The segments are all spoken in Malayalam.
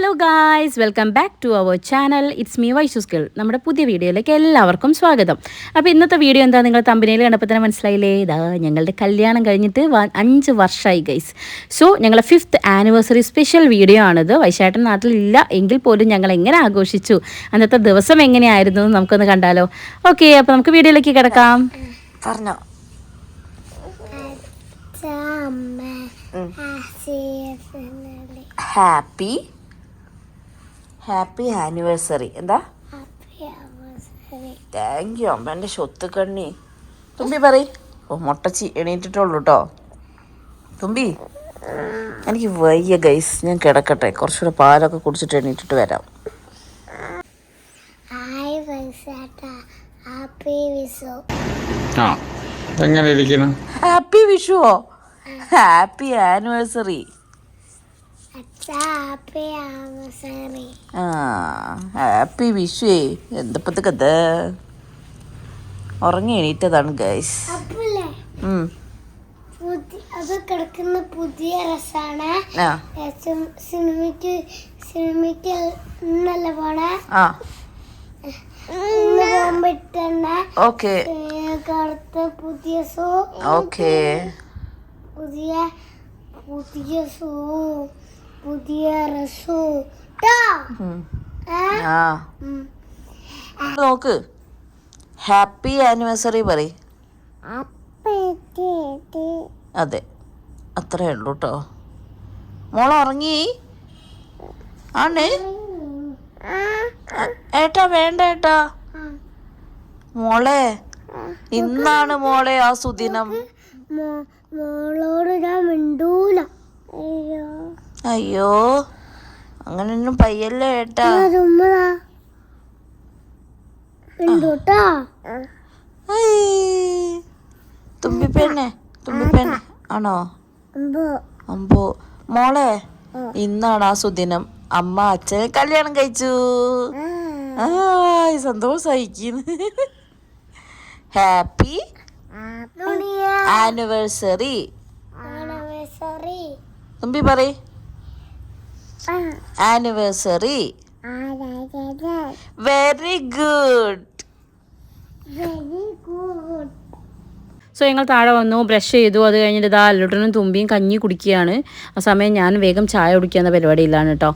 Hello guys welcome back to our channel it's me Vaishu skill നമ്മുടെ പുതിയ വീഡിയോയിലേക്ക് എല്ലാവർക്കും സ്വാഗതം. അപ്പോൾ ഇന്നത്തെ വീഡിയോ എന്താ നിങ്ങൾ തമ്പനിയിൽ കണ്ടപ്പോൾ തന്നെ മനസ്സിലായില്ലേ? ഇതാ ഞങ്ങളുടെ കല്യാണം കഴിഞ്ഞിട്ട് വ- അഞ്ച് വർഷമായി ഗൈസ് സോ ഞങ്ങളുടെ ഫിഫ്ത്ത് ആനിവേഴ്സറി സ്പെഷ്യൽ വീഡിയോ ആണിത്. വൈശാട്ടൻ നാട്ടിലില്ല എങ്കിൽ പോലും ഞങ്ങൾ എങ്ങനെ ആഘോഷിച്ചു? അന്നത്തെ ദിവസം എങ്ങനെയായിരുന്നു എന്ന് നമുക്കൊന്ന് കണ്ടാലോ? ഓക്കെ അപ്പോൾ നമുക്ക് വീഡിയോയിലേക്ക് കിടക്കാം. പറഞ്ഞോ. അമ്മ ഹാപ്പി ഹാപ്പി ആനിവേഴ്സറി. എന്താ? താങ്ക് യു അമ്മ എന്റെ സ്വത്ത് കണ്ണി തുമ്പി പറ ഓ മുട്ടച്ചി എണീറ്റിട്ടുള്ളൂ കേട്ടോ തുമ്പി. എനിക്ക് വയ്യ ഗൈസ് ഞാൻ കിടക്കട്ടെ. കുറച്ചുകൂടെ പാലൊക്കെ കുടിച്ചിട്ട് എണീറ്റിട്ട് വരാം. ഹായ് വൈസാട്ട ഹാപ്പി വിസു ആ എങ്ങനെ ഇരിക്കണം ഹാപ്പി വിഷുവോ? Happy anniversary. ഹാപ്പി വിഷുവേ എന്തപ്പത്ത് കഥ ഉറങ്ങി എണീറ്റതാണ് ഗൈസ് അത് കിടക്കുന്ന പുതിയ രസാണ്. സിനിമയ്ക്ക് സിനിമയ്ക്ക് നല്ല പോണ? ഓക്കെ. പുതിയ സോ. ഓക്കെ. പുതിയ പുതിയ സോ. പുതിയ? ആ. നോക്ക്. ഹാപ്പി ആനിവേഴ്സറി പറ അതെ. അത്രേ ഉള്ളൂ കേട്ടോ മോൾ ഉറങ്ങി? ആണ്. ഏട്ടാ വേണ്ട ഏട്ടാ. മോളെ ഇന്നാണ് മോളെ ആ സുദിനം. മോളോട് ഞാൻ മിണ്ടൂല. അയ്യോ. അയ്യോ അങ്ങനൊന്നും പയ്യല്ലേ ഏട്ടാ? തുമ്പിപ്പെണ്ണെ തുമ്പിപ്പെണ്ണെ. ആണോ? അമ്പോ. മോളെ ഇന്നാണ് ആ സുദിനം. അമ്മ അച്ഛനെ കല്യാണം കഴിച്ചു. ആയ് സന്തോഷായിക്കുന്നു. Happy anniversary. തുമ്പി പറ ആനിവേഴ്സറി വെരി ഗുഡ് സോ ഞങ്ങൾ താഴെ വന്നു ബ്രഷ് ചെയ്തു. അത് കഴിഞ്ഞിട്ട് ഇതാ അല്ലുട്ടനും തുമ്പിയും കഞ്ഞി കുടിക്കുകയാണ്. ആ സമയം ഞാൻ വേഗം ചായ കുടിക്കുന്ന പരിപാടിയിലാണ് കേട്ടോ.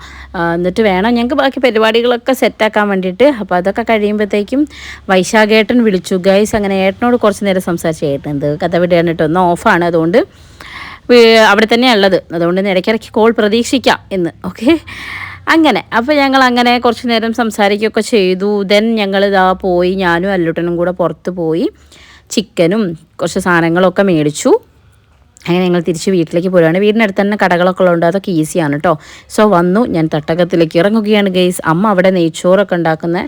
എന്നിട്ട് വേണം ഞങ്ങൾക്ക് ബാക്കി പരിപാടികളൊക്കെ സെറ്റാക്കാൻ വേണ്ടിയിട്ട്. അപ്പോൾ അതൊക്കെ കഴിയുമ്പോഴത്തേക്കും വൈശാഖേട്ടൻ വിളിച്ചു. ഗൈസ് അങ്ങനെ ഏട്ടനോട് കുറച്ച് നേരം സംസാരിച്ചു. ഏട്ടൻ എന്ത് കഥ വിടുകയാണ് കേട്ടോ. ഒന്ന് ഓഫാണ് അതുകൊണ്ട്. അവിടെ തന്നെയാണ് ഉള്ളത്. അതുകൊണ്ട് ഇടയ്ക്കിടയ്ക്ക് കോൾ പ്രതീക്ഷിക്കാം എന്ന് ഓക്കെ അങ്ങനെ. അപ്പോൾ ഞങ്ങൾ അങ്ങനെ കുറച്ച് നേരം സംസാരിക്കുകയൊക്കെ ചെയ്തു. ദെൻ ഞങ്ങൾ ഇതാ പോയി. ഞാനും അല്ലുട്ടനും കൂടെ പുറത്ത് പോയി. ചിക്കനും കുറച്ച് സാധനങ്ങളൊക്കെ മേടിച്ചു. അങ്ങനെ ഞങ്ങൾ തിരിച്ച് വീട്ടിലേക്ക് പോരുകയാണ് വീടിനടുത്ത് തന്നെ കടകളൊക്കെ ഉള്ളതുകൊണ്ട് അതൊക്കെ ഈസിയാണ് കേട്ടോ സോ വന്നു ഞാൻ തട്ടകത്തിലേക്ക് ഇറങ്ങുകയാണ് ഗെയ്സ് അമ്മ അവിടെ നെയ്ച്ചോറൊക്കെ ഉണ്ടാക്കുന്ന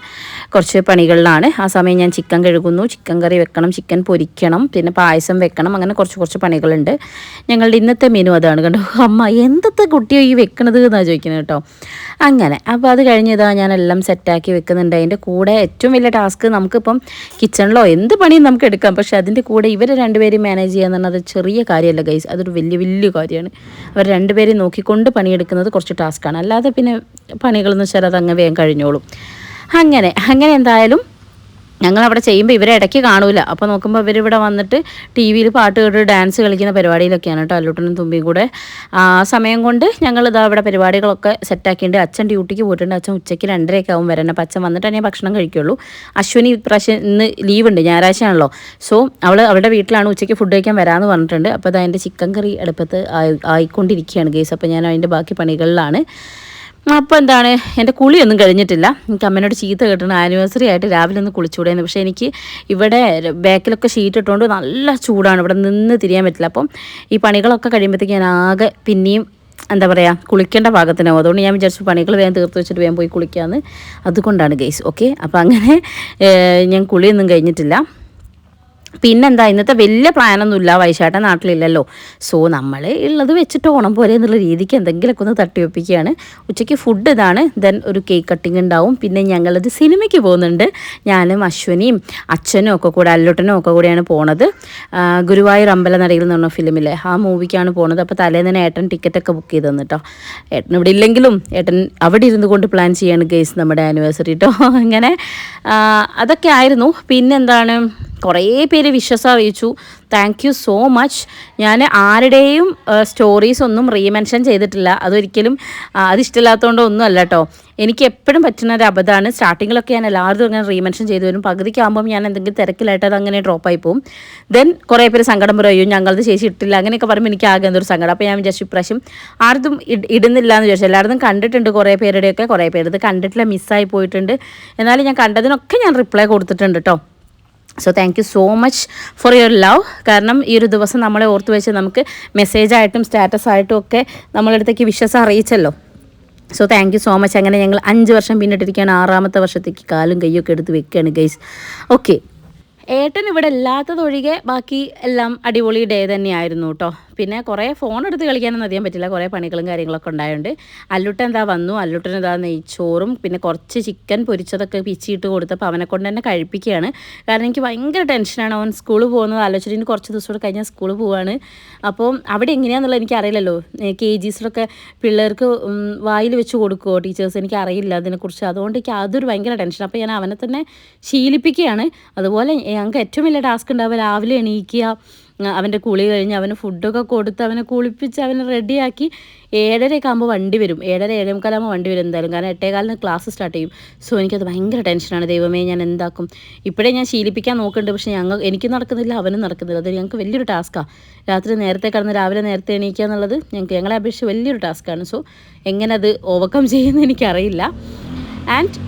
കുറച്ച് പണികളിലാണ്. ആ സമയം ഞാൻ ചിക്കൻ കഴുകുന്നു. ചിക്കൻ കറി വെക്കണം ചിക്കൻ പൊരിക്കണം പിന്നെ പായസം വെക്കണം അങ്ങനെ കുറച്ച് കുറച്ച് പണികളുണ്ട്. ഞങ്ങളുടെ ഇന്നത്തെ മെനു അതാണ് കണ്ടോ? അമ്മ എന്തത്തെ കുട്ടിയോ ഈ വെക്കണത്? എന്നാണ് ചോദിക്കുന്നത് കേട്ടോ അങ്ങനെ അപ്പോൾ അത് കഴിഞ്ഞതാ ഞാൻ എല്ലാം സെറ്റാക്കി വെക്കുന്നുണ്ട്. അതിന്റെ കൂടെ ഏറ്റവും വലിയ ടാസ്ക് നമുക്കിപ്പം കിച്ചണിലോ എന്ത് പണിയും നമുക്ക് എടുക്കാം. പക്ഷേ അതിന്റെ കൂടെ ഇവരെ രണ്ടുപേരും മാനേജ് ചെയ്യാന്ന് പറഞ്ഞാൽ ചെറിയ കാര്യമല്ല ഗൈസ് അതൊരു വലിയ വലിയ കാര്യമാണ്. അവർ രണ്ടുപേരെയും നോക്കിക്കൊണ്ട് പണിയെടുക്കുന്നത് കുറച്ച് ടാസ്ക്കാണ് അല്ലാതെ പിന്നെ പണികളെന്ന് വെച്ചാൽ അത് വേഗം കഴിഞ്ഞോളും. അങ്ങനെ അങ്ങനെ എന്തായാലും ഞങ്ങൾ അവിടെ ചെയ്യുമ്പോൾ ഇവരെ ഇടയ്ക്ക് കാണൂല. അപ്പോൾ നോക്കുമ്പോൾ ഇവരിവിടെ വന്നിട്ട് ടി വിയിൽ പാട്ട് കേട്ട് ഡാൻസ് കളിക്കുന്ന പരിപാടിയിലൊക്കെയാണ് കേട്ടോ അല്ലൂട്ടനും തുമ്പിയും കൂടെ. ആ സമയം കൊണ്ട് ഞങ്ങൾ ഇതാ ഇവിടെ പരിപാടികളൊക്കെ സെറ്റാക്കിയിട്ടുണ്ട് അച്ഛൻ ഡ്യൂട്ടിക്ക് പോയിട്ടുണ്ട്. അച്ഛൻ ഉച്ചയ്ക്ക് രണ്ടരയൊക്കെ ആവും വരണം അപ്പം അച്ഛൻ വന്നിട്ട് തന്നെ ഭക്ഷണം കഴിക്കുള്ളൂ. അശ്വിനി ഇപ്രാവശ്യം ഇന്ന് ലീവ് ഉണ്ട്. ഞായറാഴ്ചയാണല്ലോ. സോ അവൾ അവളുടെ വീട്ടിലാണ് ഉച്ചയ്ക്ക് ഫുഡ് കഴിക്കാൻ വരാമെന്ന് പറഞ്ഞിട്ടുണ്ട്. അപ്പോൾ അത് അതിന്റെ ചിക്കൻ കറി അടുപ്പത്ത് ആയി ആയിക്കൊണ്ടിരിക്കുകയാണ് ഗേസ് അപ്പോൾ ഞാൻ അതിന്റെ ബാക്കി പണികളിലാണ്. അപ്പോൾ എന്താണ് എന്റെ കുളിയൊന്നും കഴിഞ്ഞിട്ടില്ല. എനിക്ക് അമ്മേനോട് ചീത്ത കിട്ടണം ആനിവേഴ്സറി ആയിട്ട് രാവിലെ ഒന്ന് കുളിച്ചുകൂടെയെന്ന് പക്ഷേ എനിക്ക് ഇവിടെ ബാക്കിലൊക്കെ ഷീറ്റ് ഇട്ടുകൊണ്ട് നല്ല ചൂടാണ്. ഇവിടെ നിന്ന് തിരിയാൻ പറ്റില്ല. അപ്പം ഈ പണികളൊക്കെ കഴിയുമ്പോഴത്തേക്ക് ഞാൻ ആകെ പിന്നെയും എന്താ പറയുക കുളിക്കേണ്ട പാകത്തിനാവും അതുകൊണ്ട് ഞാൻ വിചാരിച്ചു പണികൾ വേഗം തീർത്ത് വെച്ചിട്ട് വേഗം പോയി കുളിക്കാമെന്ന് അതുകൊണ്ടാണ് ഗൈസ് ഓക്കെ അപ്പോൾ അങ്ങനെ ഞാൻ കുളിയൊന്നും കഴിഞ്ഞിട്ടില്ല. പിന്നെന്താ ഇന്നത്തെ വലിയ പ്ലാനൊന്നുമില്ല വൈശാട്ട നാട്ടിലില്ലല്ലോ. സോ നമ്മൾ ഉള്ളത് വെച്ചിട്ട് ഓണം പോലെ എന്നുള്ള രീതിക്ക് എന്തെങ്കിലുമൊക്കെ ഒന്ന് തട്ടിവെപ്പിക്കുകയാണ് ഉച്ചയ്ക്ക് ഫുഡ് ഇതാണ് ദെൻ ഒരു കേക്ക് കട്ടിങ് ഉണ്ടാവും. പിന്നെ ഞങ്ങളത് സിനിമയ്ക്ക് പോകുന്നുണ്ട്. ഞാനും അശ്വനിയും അച്ഛനും ഒക്കെ കൂടെ അല്ലുട്ടനും ഒക്കെ കൂടെയാണ് പോണത്. ഗുരുവായൂർ അമ്പലനടയിൽ എന്ന് പറഞ്ഞ ഫിലിമിലെ ആ മൂവിക്കാണ് പോണത്. അപ്പോൾ തലേന്ന് ഏട്ടൻ ടിക്കറ്റൊക്കെ ബുക്ക് ചെയ്ത് തന്നിട്ടോ ഏട്ടൻ ഇവിടെ ഇല്ലെങ്കിലും ഏട്ടൻ അവിടെ ഇരുന്ന് കൊണ്ട് പ്ലാൻ ചെയ്യാണ് ഗേസ് നമ്മുടെ ആനിവേഴ്സറി കേട്ടോ അങ്ങനെ അതൊക്കെ ആയിരുന്നു. പിന്നെന്താണ്? കുറേ പേര് വിശ്വാസം അറിയിച്ചു താങ്ക് യു സോ മച്ച് ഞാൻ ആരുടെയും സ്റ്റോറീസ് ഒന്നും റീമെൻഷൻ ചെയ്തിട്ടില്ല. അതൊരിക്കലും അതിഷ്ടമില്ലാത്തതുകൊണ്ട് ഒന്നും അല്ല കേട്ടോ എനിക്ക് എപ്പോഴും പറ്റുന്ന ഒരു അബദ്ധമാണ്. സ്റ്റാർട്ടിങ്ങിലൊക്കെ ഞാൻ എല്ലാവരും അങ്ങനെ റീമെൻഷൻ ചെയ്തു വരും. പകുതിക്കാകുമ്പം ഞാൻ എന്തെങ്കിലും തിരക്കിലായിട്ട് അത് അങ്ങനെ ഡ്രോപ്പായി പോകും ദെൻ കുറേ പേര് സങ്കടം പറയും ഞങ്ങളത് ശേഷി ഇട്ടില്ല. അങ്ങനെയൊക്കെ പറയുമ്പോൾ എനിക്ക് ആകെ എന്തൊരു സങ്കടം. അപ്പോൾ ഞാൻ വിചാരിച്ചു ഇപ്രാവശ്യം ആർക്കും ഇടുന്നില്ല എന്ന് വിചാരിച്ചു. എല്ലായിടത്തും കണ്ടിട്ടുണ്ട് കുറേ പേരുടെയൊക്കെ കുറേ പേര് ഇത് കണ്ടിട്ടില്ല മിസ്സായി പോയിട്ടുണ്ട്. എന്നാലും ഞാൻ കണ്ടതിനൊക്കെ ഞാൻ റിപ്ലൈ കൊടുത്തിട്ടുണ്ട് കേട്ടോ so thank you so much for your love കാരണം ഈ ഒരു ദിവസം നമ്മളെ ഓർത്ത് വെച്ച് നമുക്ക് മെസ്സേജായിട്ടും സ്റ്റാറ്റസ് ആയിട്ടും ഒക്കെ നമ്മളടുത്തേക്ക് വിശ്വാസം അറിയിച്ചല്ലോ. So thank you so much അങ്ങനെ ഞങ്ങൾ അഞ്ച് വർഷം പിന്നിട്ടിരിക്കുകയാണ്. ആറാമത്തെ വർഷത്തേക്ക് കാലും കൈയ്യൊക്കെ എടുത്ത് വെക്കുകയാണ് ഗൈസ് ഓക്കെ ഏട്ടൻ ഇവിടെ ഇല്ലാത്തതൊഴികെ ബാക്കി എല്ലാം അടിപൊളി ഡേ തന്നെയായിരുന്നു കേട്ടോ പിന്നെ കുറേ ഫോൺ എടുത്ത് കളിക്കാനൊന്നും അറിയാൻ പറ്റില്ല. കുറേ പണികളും കാര്യങ്ങളൊക്കെ ഉണ്ടായതുകൊണ്ട് അല്ലുട്ടൻ എന്താ വന്നു? അല്ലുട്ടൻ എന്താ നെയ്ച്ചോറും പിന്നെ കുറച്ച് ചിക്കൻ പൊരിച്ചതൊക്കെ പിച്ചിയിട്ട് കൊടുത്തപ്പോൾ അവനെ കൊണ്ട് തന്നെ കഴിപ്പിക്കുകയാണ്. കാരണം എനിക്ക് ഭയങ്കര ടെൻഷനാണ് അവൻ സ്കൂളിൽ പോകുന്നത് ആലോചിച്ചിട്ട് കുറച്ച് ദിവസം കൂടെ കഴിഞ്ഞാൽ സ്കൂളിൽ പോവാണ്. അപ്പോൾ അവിടെ എങ്ങനെയാണെന്നുള്ളത് എനിക്ക് അറിയില്ലല്ലോ കെ ജിസിലൊക്കെ പിള്ളേർക്ക് വായിൽ വെച്ച് കൊടുക്കുമോ ടീച്ചേഴ്സ് എനിക്ക് അറിയില്ല. അതിനെക്കുറിച്ച്. അതുകൊണ്ട് എനിക്ക് അതൊരു ഭയങ്കര ടെൻഷൻ അപ്പോൾ ഞാൻ അവനെ തന്നെ ശീലിപ്പിക്കുകയാണ്. അതുപോലെ ഞങ്ങൾക്ക് ഏറ്റവും വലിയ ടാസ്ക് ഉണ്ടാവുക രാവിലെ എണീക്കുക അവന്റെ കുളി കഴിഞ്ഞ് അവന് ഫുഡൊക്കെ കൊടുത്ത് അവനെ കുളിപ്പിച്ച് അവനെ റെഡിയാക്കി ഏഴരയൊക്കെ ആകുമ്പോൾ വണ്ടി വരും. ഏഴര ഏഴേമുക്കാലാകുമ്പോൾ വണ്ടി വരും എന്തായാലും. കാരണം എട്ടേകാലിന് ക്ലാസ് സ്റ്റാർട്ട് ചെയ്യും. സോ എനിക്കത് ഭയങ്കര ടെൻഷനാണ് ദൈവമേ ഞാൻ എന്താക്കും? ഇപ്പോഴേ ഞാൻ ശീലിപ്പിക്കാൻ നോക്കുന്നുണ്ട്. പക്ഷേ ഞങ്ങൾ എനിക്ക് നടക്കുന്നില്ല അവനും നടക്കുന്നില്ല. അത് ഞങ്ങൾക്ക് വലിയൊരു ടാസ്ക്കാണ് രാത്രി നേരത്തെ കിടന്ന് രാവിലെ നേരത്തെ എണീക്കുക എന്നുള്ളത് ഞങ്ങൾക്ക് ഞങ്ങളെ അപേക്ഷിച്ച് വലിയൊരു ടാസ്ക്കാണ് സോ എങ്ങനെ അത് ഓവർകം ചെയ്യുമെന്ന് എനിക്കറിയില്ല. ആൻഡ്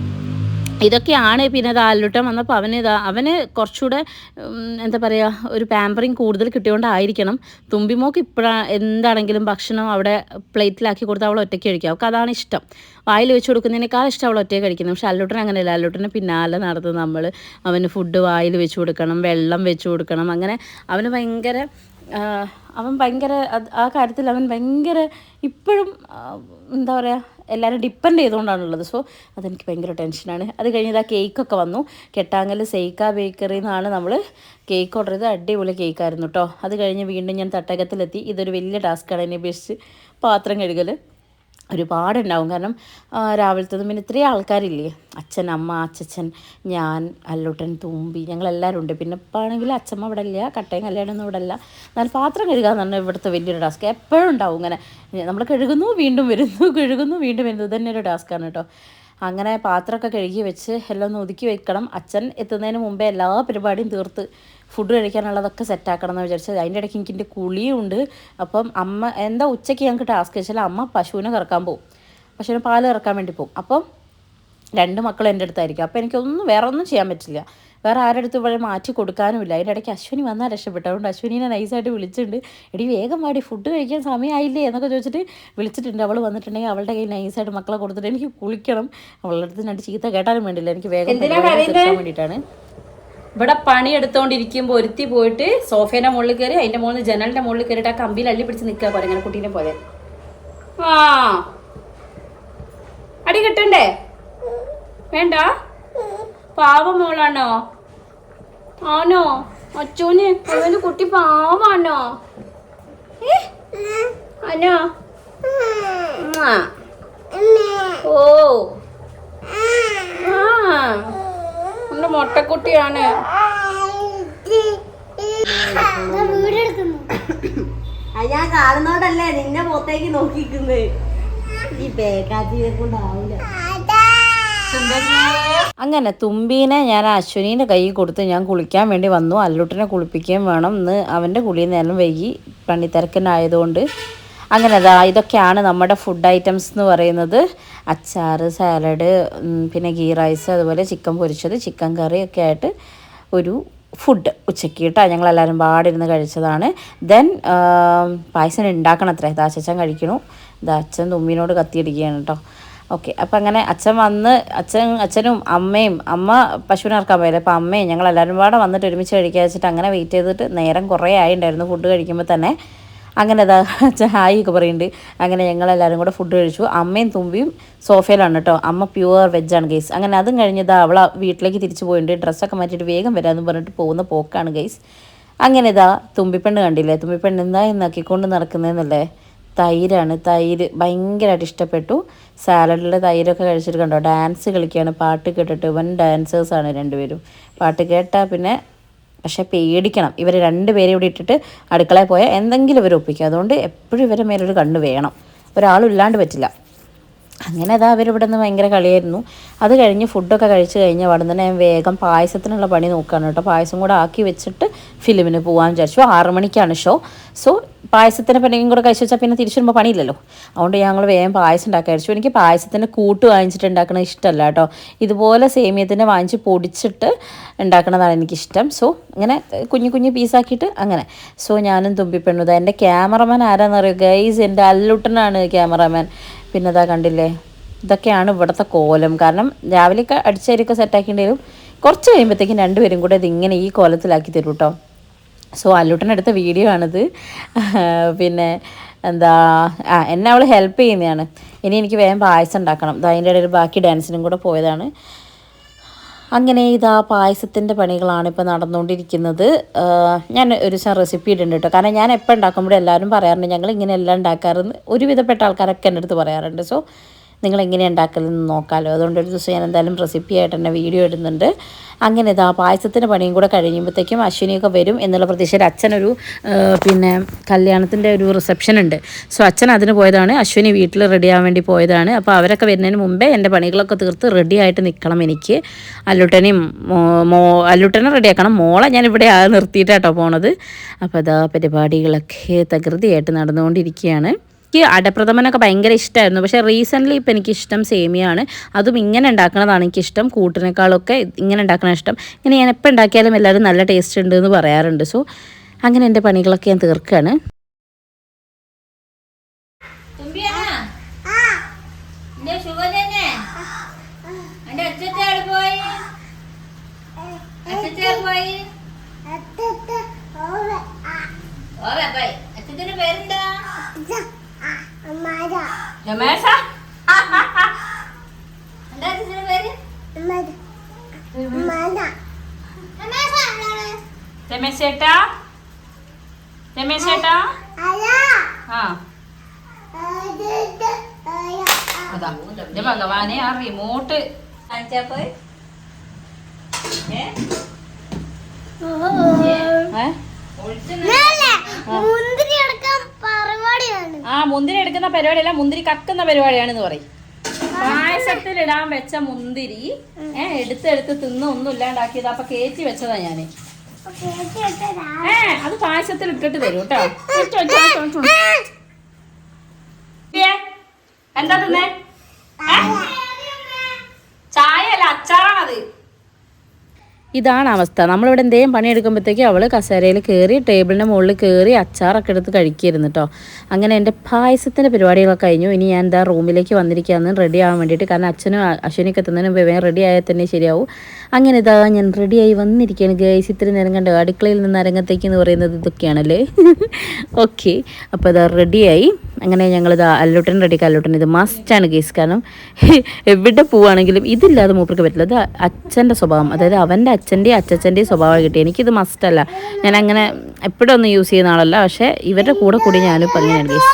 ഇതൊക്കെയാണ് പിന്നെ ഇത് ആലുട്ടം വന്നപ്പോൾ അവന് ഇതാ അവന് കുറച്ചുകൂടെ എന്താ പറയുക ഒരു പാമ്പറിങ് കൂടുതൽ കിട്ടിയോണ്ടായിരിക്കണം. തുമ്പിമോക്ക് ഇപ്പോഴാണ് എന്താണെങ്കിലും ഭക്ഷണം അവിടെ പ്ലേറ്റിലാക്കി കൊടുത്ത് അവൾ ഒറ്റയ്ക്ക് കഴിക്കും. അവൾക്ക് അതാണ് ഇഷ്ടം. വായിൽ വെച്ച് കൊടുക്കുന്നതിനേക്കാൾ ഇഷ്ടം അവൾ ഒറ്റയ്ക്ക് കഴിക്കുന്നത് പക്ഷെ അല്ലൂട്ടൻ അങ്ങനെയല്ല. അല്ലുട്ടനെ പിന്നാലെ നടന്ന് നമ്മൾ അവന് ഫുഡ് വായിൽ വെച്ച് കൊടുക്കണം വെള്ളം വെച്ച് കൊടുക്കണം. അങ്ങനെ അവന് ഭയങ്കര അവൻ ഭയങ്കര ആ കാര്യത്തിൽ അവൻ ഭയങ്കര ഇപ്പോഴും എന്താ പറയുക എല്ലാവരും ഡിപ്പെൻഡ് ചെയ്തുകൊണ്ടാണുള്ളത്. സോ അതെനിക്ക് ഭയങ്കര ടെൻഷനാണ് അത് കഴിഞ്ഞത് ആ കേക്കൊക്കെ വന്നു. കെട്ടാങ്കൽ സെയ്ക്ക ബേക്കറിയിൽ നിന്നാണ് നമ്മൾ കേക്ക് ഓർഡർ ചെയ്ത് അടിപൊളി കേക്കായിരുന്നു കേട്ടോ അത് കഴിഞ്ഞ് വീണ്ടും ഞാൻ തട്ടകത്തിലെത്തി. ഇതൊരു വലിയ ടാസ്ക്കാണ് എന്നെ അപേക്ഷിച്ച് പാത്രം കഴുകൽ ഒരുപാടുണ്ടാവും. കാരണം രാവിലത്തതും പിന്നെ ഇത്രയും ആൾക്കാരില്ലേ? അച്ഛൻ അമ്മ അച്ഛച്ചൻ ഞാൻ അല്ലോട്ടൻ തുമ്പി ഞങ്ങളെല്ലാവരും ഉണ്ട്. പിന്നെ ഇപ്പം ആണെങ്കിൽ അച്ഛമ്മ ഇവിടെ ഇല്ല കട്ടയും കല്യാണമൊന്നും ഇവിടെ ഇല്ല. എന്നാൽ പാത്രം കഴുകുക എന്ന് പറഞ്ഞാൽ ഇവിടുത്തെ വലിയൊരു ടാസ്ക്. എപ്പോഴും ഉണ്ടാവും ഇങ്ങനെ. നമ്മൾ കഴുകുന്നു വീണ്ടും വരുന്നു കഴുകുന്നു വീണ്ടും വരുന്നു. ഇത് തന്നെ ഒരു ടാസ്ക്കാണ് കേട്ടോ. അങ്ങനെ പാത്രമൊക്കെ കഴുകി വെച്ച് എല്ലാം ഒന്ന് ഒതുക്കി വെക്കണം. അച്ഛൻ എത്തുന്നതിന് മുമ്പേ എല്ലാ പരിപാടിയും തീർത്ത് ഫുഡ് കഴിക്കാനുള്ളതൊക്കെ സെറ്റാക്കണം എന്ന് വിചാരിച്ചത് അതിന്റെ ഇടയ്ക്ക് എനിക്ക് എന്റെ കുളിയും ഉണ്ട്. അപ്പം അമ്മ എന്താ ഉച്ചയ്ക്ക് ഞങ്ങൾക്ക് ടാസ്ക് വെച്ചാൽ അമ്മ പശുവിനെ കറക്കാൻ പോകും പശുവിനെ പാൽ കറക്കാൻ വേണ്ടി പോകും അപ്പം രണ്ട് മക്കൾ എന്റെ അടുത്തായിരിക്കും. അപ്പോൾ എനിക്കൊന്നും വേറെ ഒന്നും ചെയ്യാൻ പറ്റില്ല. വേറെ ആരുടെ അടുത്ത് ഇവിടെ മാറ്റി കൊടുക്കാനുമില്ല അതിന്റെ ഇടയ്ക്ക് അശ്വിനി വന്നാൽ രക്ഷപ്പെട്ടു അതുകൊണ്ട് അശ്വിനിനെ നൈസായിട്ട് വിളിച്ചിട്ടുണ്ട്. എടി വേഗം വാടി ഫുഡ് കഴിക്കാൻ സമയമായില്ലേ എന്നൊക്കെ ചോദിച്ചിട്ട് വിളിച്ചിട്ടുണ്ട്. അവൾ വന്നിട്ടുണ്ടെങ്കിൽ അവളുടെ കയ്യിൽ നൈസായിട്ട് മക്കളെ കൊടുത്തിട്ട് എനിക്ക് കുളിക്കണം. അവളുടെ അടുത്ത് രണ്ട് ചീത്ത കേട്ടാലും വേണ്ടില്ല. എനിക്ക് വേഗം വേണ്ടിയിട്ടാണ്. ഇവിടെ പണി എടുത്തോണ്ടിരിക്കുമ്പോൾ ഒരുത്തി പോയിട്ട് സോഫേന്റെ മുകളിൽ കയറി അതിന്റെ മുകളിൽ ജനലിന്റെ മുകളിൽ കയറിയിട്ട് ആ കമ്പിയിൽ അള്ളി പിടിച്ച് നിൽക്കുക പോലെ ഇങ്ങനെ കുട്ടീനെ പോലെ. ആ. അടി കിട്ടണ്ടേ? വേണ്ട. പാവം മോളാണോ? ആണോ? അച്ചൂന് അവന് കുട്ടി പാവാണോ? ആണോ ഉമ്മാ. ഓ ആ എന്റെ വീടെടുക്കുന്നു ഞാൻ കാണുന്നോണ്ടല്ലേ നിന്നെ പുറത്തേക്ക് നോക്കിക്കുന്നത് ഈ കൊണ്ടാവില്ല അങ്ങനെ തുമ്പീനെ ഞാൻ അശ്വിനീന്റെ കൈ കൊടുത്ത് ഞാൻ കുളിക്കാൻ വേണ്ടി വന്നു. അല്ലുട്ടിനെ കുളിപ്പിക്കുകയും വേണം. ഇന്ന് അവന്റെ കുളി നേരം വൈകി. പണിത്തിരക്കനായതുകൊണ്ട് അങ്ങനെ അതാ ഇതൊക്കെയാണ് നമ്മുടെ ഫുഡ് ഐറ്റംസ് എന്ന് പറയുന്നത്. അച്ചാറ് സാലഡ് പിന്നെ ഗീ റൈസ് അതുപോലെ ചിക്കൻ പൊരിച്ചത് ചിക്കൻ കറി ഒക്കെ ആയിട്ട് ഒരു ഫുഡ് ഉച്ചയ്ക്ക് കേട്ടോ ഞങ്ങളെല്ലാവരും പാടിരുന്ന് കഴിച്ചതാണ്. ദെൻ പായസം ഉണ്ടാക്കണം അത്രേ. ദാ അച്ഛൻ കഴിക്കണു അച്ഛൻ തുമ്മിനോട് കത്തിയടിക്കുകയാണ് കേട്ടോ ഓക്കെ അപ്പം അങ്ങനെ അച്ഛൻ വന്ന് അച്ഛൻ അച്ഛനും അമ്മയും അമ്മ പശുവിനെ ഇറക്കാൻ പോയത് അപ്പം അമ്മയും ഞങ്ങൾ എല്ലാവരും പാടെ വന്നിട്ട് ഒരുമിച്ച് കഴിക്കാൻ വെച്ചിട്ട് അങ്ങനെ വെയിറ്റ് ചെയ്തിട്ട് നേരം കുറേ ആയിട്ടുണ്ടായിരുന്നു ഫുഡ് കഴിക്കുമ്പോൾ തന്നെ. അങ്ങനെ അതാ ഹായ് ഒക്കെ പറയുന്നുണ്ട് അങ്ങനെ ഞങ്ങളെല്ലാവരും കൂടെ ഫുഡ് കഴിച്ചു. അമ്മയും തുമ്പിയും സോഫയിലാണ് കേട്ടോ അമ്മ പ്യുവർ വെജാണ് ഗൈസ് അങ്ങനെ അതും കഴിഞ്ഞതാ അവൾ വീട്ടിലേക്ക് തിരിച്ചു പോയിട്ടുണ്ട് ഡ്രസ്സൊക്കെ മാറ്റിയിട്ട് വേഗം വരാമെന്ന് പറഞ്ഞിട്ട് പോകുന്ന പോക്കാണ് ഗൈസ് അങ്ങനെ ഇതാ തുമ്പിപ്പെണ്ണ് കണ്ടില്ലേ? തുമ്പിപ്പെണ്ണ് എന്താ എന്നാക്കിക്കൊണ്ട് നടക്കുന്നതെന്നല്ലേ തൈരാണ്. തൈര് ഭയങ്കരമായിട്ട് ഇഷ്ടപ്പെട്ടു. സാലഡിലെ തൈരൊക്കെ കഴിച്ചിട്ട് കണ്ടോ? ഡാൻസ് കളിക്കുകയാണ് പാട്ട് കേട്ടിട്ട് വൻ ഡാൻസേഴ്സാണ് രണ്ടുപേരും. പാട്ട് കേട്ടാൽ പിന്നെ പക്ഷേ പേടിക്കണം. ഇവർ രണ്ടുപേരെ ഇവിടെ ഇട്ടിട്ട് അടുക്കളയിൽ പോയാൽ എന്തെങ്കിലും ഇവർ ഒപ്പിക്കും. അതുകൊണ്ട് എപ്പോഴും ഇവരെ മേലൊരു കണ്ണ് വേണം. ഒരാളില്ലാണ്ട് പറ്റില്ല. അങ്ങനെ അതാ അവരിവിടെ നിന്ന് ഭയങ്കര കളിയായിരുന്നു. അത് കഴിഞ്ഞ് ഫുഡൊക്കെ കഴിച്ച് കഴിഞ്ഞ് അവിടെ തന്നെ ഞാൻ വേഗം പായസത്തിനുള്ള പണി നോക്കുകയാണ് കേട്ടോ. പായസം കൂടെ ആക്കി വെച്ചിട്ട് ഫിലിമിന് പോകാൻ വിചാരിച്ചു. ആറു മണിക്കാണ് ഷോ സോ പായസത്തിന്റെ പണിയും കൂടെ കഴിച്ച് വെച്ചാൽ പിന്നെ തിരിച്ചു വരുമ്പോൾ പണിയില്ലല്ലോ. അതുകൊണ്ട് ഞങ്ങൾ വേഗം പായസം ഉണ്ടാക്കാൻ വിചാരിച്ചു എനിക്ക് പായസത്തിന്റെ കൂട്ട് വാങ്ങിച്ചിട്ട് ഉണ്ടാക്കണത് ഇഷ്ടമല്ല കേട്ടോ. ഇതുപോലെ സേമിയത്തിനെ വാങ്ങിച്ച് പൊടിച്ചിട്ട് ഉണ്ടാക്കണതാണ് എനിക്കിഷ്ടം. സോ ഇങ്ങനെ കുഞ്ഞു കുഞ്ഞു പീസാക്കിയിട്ട് അങ്ങനെ. സോ ഞാനും തുമ്പിപ്പെണ്ണുത എന്റെ ക്യാമറമാൻ ആരാന്നറിയോ? ഗൈസ് എന്റെ അല്ലുട്ടനാണ് ക്യാമറമാൻ പിന്നെ അതാ കണ്ടില്ലേ? ഇതൊക്കെയാണ് ഇവിടുത്തെ കോലം. കാരണം രാവിലെ രാവിലെയൊക്കെ അടിച്ചരിയൊക്കെ സെറ്റാക്കിയിട്ടുണ്ടെങ്കിലും കുറച്ച് കഴിയുമ്പോഴത്തേക്കും രണ്ടുപേരും കൂടെ ഇതിങ്ങനെ ഈ കോലത്തിലാക്കി തരും കേട്ടോ സോ അല്ലൂട്ടനെടുത്ത വീഡിയോ ആണിത്. പിന്നെ എന്താ ആ എന്നെ അവൾ ഹെൽപ്പ് ചെയ്യുന്നതാണ്. ഇനി എനിക്ക് വേഗം പായസം ഉണ്ടാക്കണം. അതിന്റെ ഇടയിൽ ബാക്കി ഡാൻസിനും കൂടെ പോയതാണ്. അങ്ങനെ ഇതാ പായസത്തിന്റെ പണികളാണ് ഇപ്പോൾ നടന്നുകൊണ്ടിരിക്കുന്നത്. ഞാൻ ഒരു ദിവസം റെസിപ്പി ഇടുന്നുണ്ട് കേട്ടോ. കാരണം ഞാൻ എപ്പോൾ ഉണ്ടാക്കുമ്പോഴും എല്ലാവരും പറയാറുണ്ട് ഞങ്ങൾ ഇങ്ങനെ എല്ലാം ഉണ്ടാക്കാറെന്ന് ഒരുവിധപ്പെട്ട ആൾക്കാരൊക്കെ എന്റെ അടുത്ത് പറയാറുണ്ട്. സോ നിങ്ങൾ എങ്ങനെ ഉണ്ടാക്കലെന്ന് നോക്കാമല്ലോ അതുകൊണ്ട് ഒരു ദിവസം ഞാൻ എന്തായാലും റെസിപ്പി ആയിട്ട് തന്നെ വീഡിയോ ഇടുന്നുണ്ട്. അങ്ങനെ ഇതാ പായസത്തിന്റെ പണിയും കൂടെ കഴിയുമ്പോഴത്തേക്കും അശ്വിനിയൊക്കെ വരും എന്നുള്ള പ്രതീക്ഷയിൽ അച്ഛനൊരു പിന്നെ കല്യാണത്തിന്റെ ഒരു റിസപ്ഷൻ ഉണ്ട്. സോ അച്ഛൻ അതിന് പോയതാണ്. അശ്വിനി വീട്ടിൽ റെഡി ആവാൻ വേണ്ടി പോയതാണ്. അപ്പോൾ അവരൊക്കെ വരുന്നതിന് മുമ്പേ എന്റെ പണികളൊക്കെ തീർത്ത് റെഡി ആയിട്ട് നിൽക്കണം എനിക്ക്. അല്ലുട്ടനെയും മോ- അല്ലുട്ടനെ റെഡിയാക്കണം മോളെ ഞാൻ ഇവിടെ നിർത്തിയിട്ടാട്ടോ പോണത്. അപ്പോൾ അതാ പരിപാടികളൊക്കെ തകൃതിയായിട്ട് നടന്നുകൊണ്ടിരിക്കുകയാണ്. എനിക്ക് അടപ്രഥമനൊക്കെ ഭയങ്കര ഇഷ്ടമായിരുന്നു പക്ഷേ റീസെന്റ്ലി ഇപ്പം എനിക്കിഷ്ടം സേമിയാണ്. അതും ഇങ്ങനെ ഉണ്ടാക്കുന്നതാണ് എനിക്കിഷ്ടം. കൂട്ടിനേക്കാളൊക്കെ ഇങ്ങനെ ഉണ്ടാക്കണ ഇഷ്ടം. ഇങ്ങനെ ഞാൻ എപ്പോൾ ഉണ്ടാക്കിയാലും എല്ലാവരും നല്ല ടേസ്റ്റ് ഉണ്ട് എന്ന് പറയാറുണ്ട്. സോ അങ്ങനെ എന്റെ പണികളൊക്കെ ഞാൻ തീർക്കുകയാണ് രമേശ് ചേട്ടാ രമേശ്? ചേട്ടാ. ആ അതാ എന്റെ ഭഗവാനെ ആ റിമോട്ട് ഏ? മുന്തിരി അടക്കം പരിപാടിയാണ് ആ മുന്തിരി എടുക്കുന്ന പരിപാടിയല്ല മുന്തിരി കക്കുന്ന പരിപാടിയാണെന്ന് പറയും. പായസത്തിൽ ഇടാൻ വെച്ച മുന്തിരി ഏഹ് എടുത്തെടുത്ത് തിന്ന് ഒന്നും ഇല്ലാണ്ടാക്കിയത്. അപ്പൊ കേറ്റി വെച്ചതാ ഞാൻ. ഏ അത് പായസത്തിൽ ഇട്ടിട്ട് തരൂ കേട്ടോ. എന്താ തിന്നേ? ചായ അല്ല അച്ചാറാണത്. ഇതാണ് അവസ്ഥ. നമ്മളിവിടെ എന്തെങ്കിലും പണിയെടുക്കുമ്പോഴത്തേക്കും അവൾ കസേരയിൽ കയറി ടേബിളിന്റെ മുകളിൽ കയറി അച്ചാറൊക്കെ എടുത്ത് കഴിക്കുകയായിരുന്നു കേട്ടോ അങ്ങനെ എന്റെ പായസത്തിന്റെ പരിപാടികളൊക്കെ കഴിഞ്ഞു. ഇനി ഞാൻ എന്താ റൂമിലേക്ക് വന്നിരിക്കുകയാണ്. റെഡി ആവാൻ വേണ്ടിയിട്ട്. കാരണം അച്ഛനും അശ്വിനിക്ക് എത്തുന്നതിന് മുമ്പ് റെഡി ആയാൽ തന്നെ ശരിയാവും. അങ്ങനെ ഇതാ ഞാൻ റെഡിയായി വന്നിരിക്കുകയാണ് ഗൈസ് ഇത്രയും നേരം കണ്ടോ അടുക്കളയിൽ നിന്ന് അരങ്ങത്തേക്ക് എന്ന് പറയുന്നത് ഇതൊക്കെയാണല്ലേ? ഓക്കെ അപ്പോൾ ഇതാ റെഡിയായി അങ്ങനെ ഞങ്ങളിത് അല്ലുട്ടൻ റെഡിക്ക് അല്ലോട്ടൻ ഇത് മസ്റ്റാണ് കേസ് കാരണം എവിടെ പോവുകയാണെങ്കിലും ഇതില്ലാതെ മൂപ്പർക്ക് പറ്റില്ല. ഇത് അച്ഛന്റെ സ്വഭാവം. അതായത് അവന്റെ അച്ഛന്റെയും അച്ഛന്റെയും സ്വഭാവം കിട്ടി എനിക്കിത് മസ്റ്റല്ല ഞാൻ അങ്ങനെ എപ്പോഴും ഒന്നും യൂസ് ചെയ്യുന്ന ആളല്ല. പക്ഷേ ഇവരുടെ കൂടെ കൂടി ഞാനിപ്പോൾ അങ്ങനെയാണ് കേസ്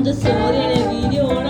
ഓ അയാന്ത് സോറി വീഡിയോ ഓൺ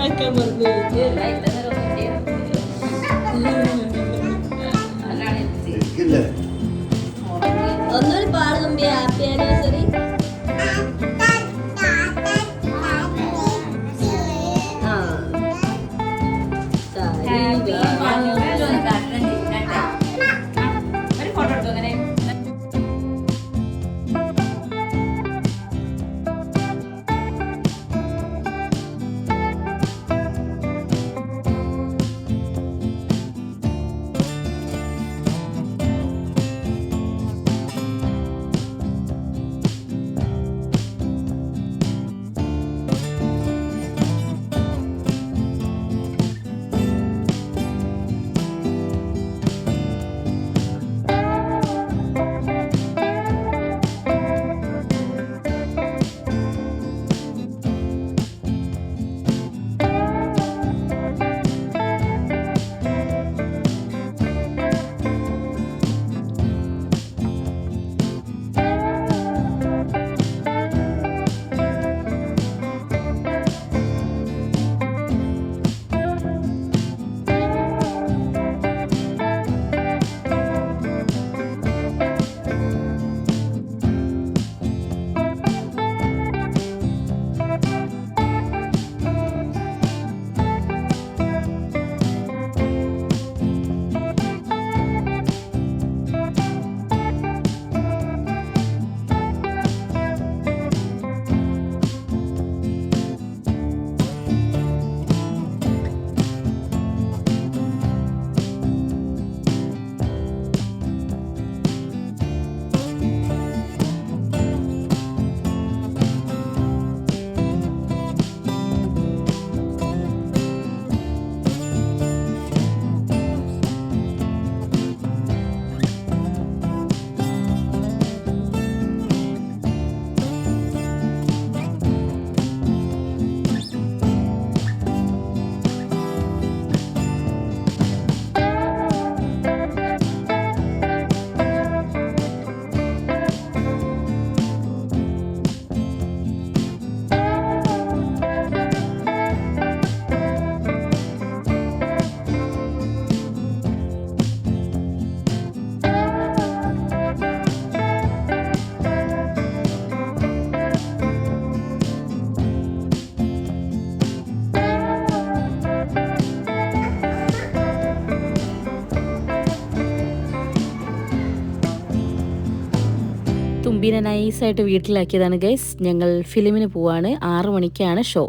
നൈസായിട്ട് വീട്ടിലാക്കിയതാണ് ഗൈസ്. ഞങ്ങൾ ഫിലിമിന് പോവാണ്. ആറ് മണിക്കാണ് ഷോ.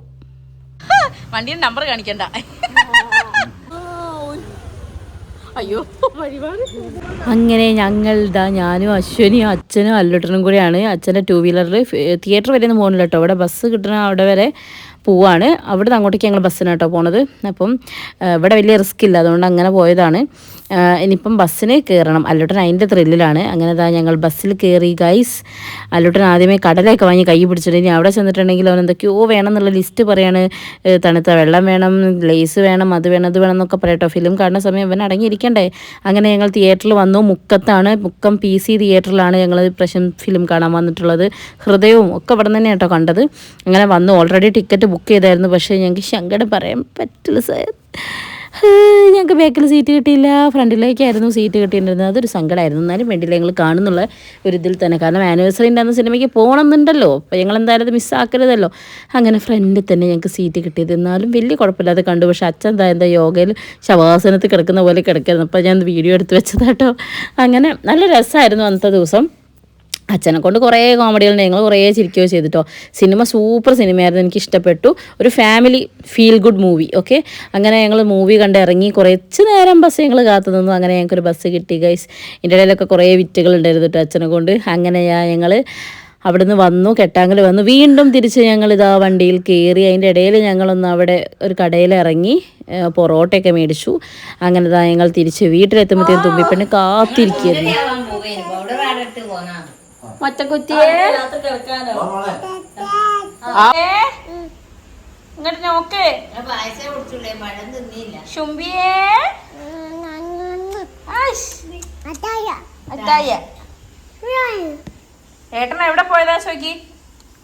വണ്ടിയുടെ നമ്പർ കാണിക്കണ്ട. അയ്യോ. അങ്ങനെ ഞങ്ങൾ ഇതാ ഞാനും അശ്വനിയും അച്ഛനും അല്ലുട്ടനും കൂടിയാണ്. അച്ഛന്റെ ടൂ വീലറിൽ തിയേറ്റർ വരെ ഒന്നും പോകുന്നില്ല കേട്ടോ അവിടെ ബസ് കിട്ടണ അവിടെ വരെ പോവാണ്. അവിടെ നിന്ന് അങ്ങോട്ടേക്ക് ഞങ്ങൾ ബസ്സിനാണ് കേട്ടോ പോണത്. അപ്പം ഇവിടെ വലിയ റിസ്ക് ഇല്ല. അതുകൊണ്ട് അങ്ങനെ പോയതാണ്. ഇനിയിപ്പം ബസ്സിന് കയറണം അല്ലുട്ടൻ അതിന്റെ ത്രില്ലിലാണ് അങ്ങനെ ഇതാ ഞങ്ങൾ ബസ്സിൽ കയറി ഗൈസ് അല്ലുട്ടൻ ആദ്യമേ കടലൊക്കെ വാങ്ങി കൈ പിടിച്ചിട്ട് ഇനി അവിടെ ചെന്നിട്ടുണ്ടെങ്കിൽ അവൻ എന്തൊക്കെയോ വേണം എന്നുള്ള ലിസ്റ്റ് പറയാണ് തണുത്ത വെള്ളം വേണം ലേസ് വേണം അത് വേണം അത് വേണം എന്നൊക്കെ പറയട്ടോ. ഫിലിം കാണുന്ന സമയം അവൻ അടങ്ങിയിരിക്കണ്ടേ. അങ്ങനെ ഞങ്ങൾ തിയേറ്ററിൽ വന്നു. മുക്കത്താണ്. മുക്കം പി സി തിയേറ്ററിലാണ് ഞങ്ങൾ പ്രശ്നം ഫിലിം കാണാൻ വന്നിട്ടുള്ളത്. ഹൃദയവും ഒക്കെ ഇവിടെ തന്നെ കേട്ടോ കണ്ടത്. അങ്ങനെ വന്നു ഓൾറെഡി ടിക്കറ്റ് ബുക്ക് ചെയ്തായിരുന്നു. പക്ഷേ ഞങ്ങൾക്ക് ശങ്കടം പറയാൻ പറ്റില്ല സാർ ഞങ്ങൾക്ക് ബാക്കിൽ സീറ്റ് കിട്ടിയില്ല. ഫ്രണ്ടിലേക്കായിരുന്നു സീറ്റ് കിട്ടിയിട്ടുണ്ടായിരുന്നത് അതൊരു സങ്കടമായിരുന്നു എന്നാലും വേണ്ടിയില്ല ഞങ്ങൾ കാണുന്നുള്ള ഒരു ഇതിൽ തന്നെ. കാരണം ആനിവേഴ്സറിന്റെ അന്ന് സിനിമയ്ക്ക് പോകണം എന്നുണ്ടല്ലോ അപ്പോൾ ഞങ്ങൾ എന്തായാലും അത് മിസ്സാക്കരുതല്ലോ അങ്ങനെ ഫ്രണ്ടിൽ തന്നെ ഞങ്ങൾക്ക് സീറ്റ് കിട്ടിയത്. എന്നാലും വലിയ കുഴപ്പമില്ലാതെ കണ്ടു. പക്ഷേ അച്ഛൻ എന്താ എന്താ യോഗയിൽ ശവാസനത്തിൽ കിടക്കുന്ന പോലെ കിടക്കായിരുന്നു. അപ്പോൾ ഞാൻ വീഡിയോ എടുത്ത് വെച്ചതാട്ടോ. അങ്ങനെ നല്ല രസമായിരുന്നു അന്നത്തെ ദിവസം. അച്ഛനെ കൊണ്ട് കുറേ കോമഡികളുണ്ട് ഞങ്ങൾ കുറേ ചിരിക്കുകയോ ചെയ്തിട്ടോ. സിനിമ സൂപ്പർ സിനിമയായിരുന്നു. എനിക്ക് ഇഷ്ടപ്പെട്ടു. ഒരു family feel good movie okay അങ്ങനെ ഞങ്ങൾ മൂവി കണ്ട് ഇറങ്ങി. കുറച്ച് നേരം ബസ് ഞങ്ങൾ കാത്തു നിന്നു. അങ്ങനെ ഞങ്ങൾക്കൊരു ബസ് കിട്ടി ഗൈസ് ഇതിന്റെ ഇടയിലൊക്കെ കുറേ വിറ്റുകൾ ഉണ്ടായിരുന്നു കേട്ടോ അച്ഛനെ കൊണ്ട്. അങ്ങനെ ഞങ്ങൾ അവിടുന്ന് വന്നു. കെട്ടാങ്കൽ വന്നു. വീണ്ടും തിരിച്ച് ഞങ്ങൾ ഇതാ വണ്ടിയിൽ കയറി അതിന്റെ ഇടയിൽ ഞങ്ങളൊന്ന് അവിടെ ഒരു കടയിൽ ഇറങ്ങി പൊറോട്ടയൊക്കെ മേടിച്ചു. അങ്ങനെ ഇതാ ഞങ്ങൾ തിരിച്ച് വീട്ടിലെത്തുമ്പോഴത്തേക്കും തുമ്പിപ്പെണ്ണ് കാത്തിരിക്കുന്നു മൊറ്റക്കുറ്റിയെ ഇങ്ങോട്ട് നോക്ക്. ശുംബിയേ. ഏട്ടൻ എവിടെ പോയതാ ചോക്കി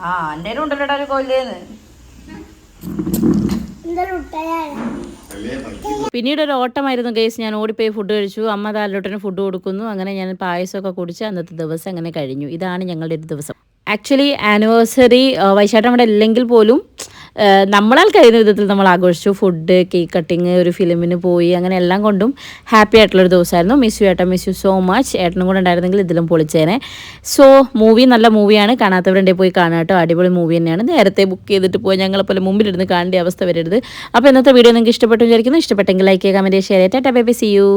ആ എന്തേലും ഉണ്ടല്ലോടാ ഒരു കൊല്ലേന്ന്. പിന്നീട് ഒരു ഓട്ടമായിരുന്നു കേസ് ഞാൻ ഓടിപ്പോയി ഫുഡ് കഴിച്ചു. അമ്മ താലോട്ടിന് ഫുഡ് കൊടുക്കുന്നു. അങ്ങനെ ഞാൻ പായസമൊക്കെ കുടിച്ച് അന്നത്തെ ദിവസം അങ്ങനെ കഴിഞ്ഞു. ഇതാണ് ഞങ്ങളുടെ ഒരു ദിവസം. ആക്ച്വലി ആനിവേഴ്സറി വൈശാട്ടം അവിടെ ഇല്ലെങ്കിൽ പോലും നമ്മളാൽ കഴിയുന്ന വിധത്തിൽ നമ്മൾ ആഘോഷിച്ചു. ഫുഡ് കേക്ക് കട്ടിങ് ഒരു ഫിലിമിന് പോയി അങ്ങനെ എല്ലാം കൊണ്ടും ഹാപ്പി ആയിട്ടുള്ള ആയിട്ടുള്ളൊരു ദിവസമായിരുന്നു. മിസ് യു ഏട്ടാ മിസ് യു സോ മച്ച് ഏട്ടനും കൂടെ ഉണ്ടായിരുന്നെങ്കിൽ ഇതിലും പൊളിച്ചേനെ. സോ മൂവി നല്ല മൂവിയാണ് കാണാത്തവരുടെ പോയി കാണാട്ടോ അടിപൊളി മൂവി തന്നെയാണ്. നേരത്തെ ബുക്ക് ചെയ്തിട്ട് പോയി ഞങ്ങളെപ്പോലെ മുമ്പിലിരുന്ന് കാണേണ്ട അവസ്ഥ വരരുത്. അപ്പോൾ ഇന്നത്തെ വീഡിയോ നിങ്ങൾക്ക് ഇഷ്ടപ്പെട്ടു വിചാരിക്കുന്നു. ഇഷ്ടപ്പെട്ടെങ്കിൽ ലൈക്ക് ചെയ്യുക കമന്റ് ഷെയർ ചെയ്യാം tata bye bye see you